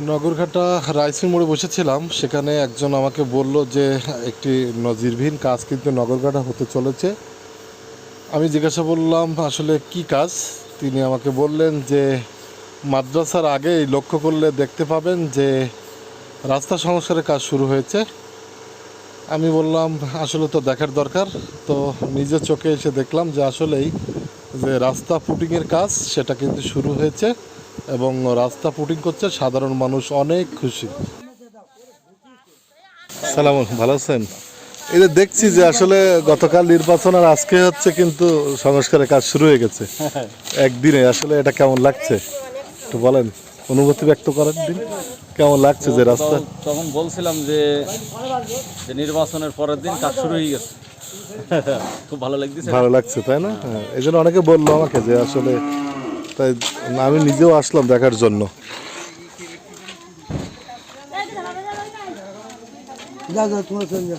Nagarghata raising মোড়ে বসেছিলাম। সেখানে একজন আমাকে বলল যে, একটি নজিরবিহীন কাজ কিন্তু নগরঘাটা হতে চলেছে। আমি জিজ্ঞাসা করলাম, আসলে কি কাজ? তিনি আমাকে বললেন যে, মাদ্রাসার আগেই লক্ষ্য করলে দেখতে পাবেন যে, রাস্তা সংস্কারের কাজ শুরু হয়েছে। আমি বললাম, আসলে তো দেখার দরকার। তো নিজের চোখে এসে দেখলাম যে, আসলেই যে রাস্তা পুটিংয়ের কাজ, সেটা কিন্তু শুরু হয়েছে। এবং রাস্তা পুটিং করছে সাধারণ মানুষ অনেক খুশি। সালাম ভালো আছেন? এই যে দেখছি যে আসলে গতকাল নির্বাচন আর আজকে হচ্ছে কিন্তু সংস্কারের কাজ শুরু হয়ে গেছে। একদিনে আসলে এটা কেমন লাগছে? একটু বলেন অনুভূতি ব্যক্ত করার দিন। কেমন লাগছে যে রাস্তা? তখন বলছিলাম যে নির্বাচনের পরের দিন কাজ শুরু হয়ে গেছে। খুব ভালো লাগছে ভালো লাগছে তাই না? হ্যাঁ এই জন্য অনেকে বলল আমাকে যে আসলে তাই আমি নিজেও আসলাম দেখার জন্য। যা যা তোমার যা।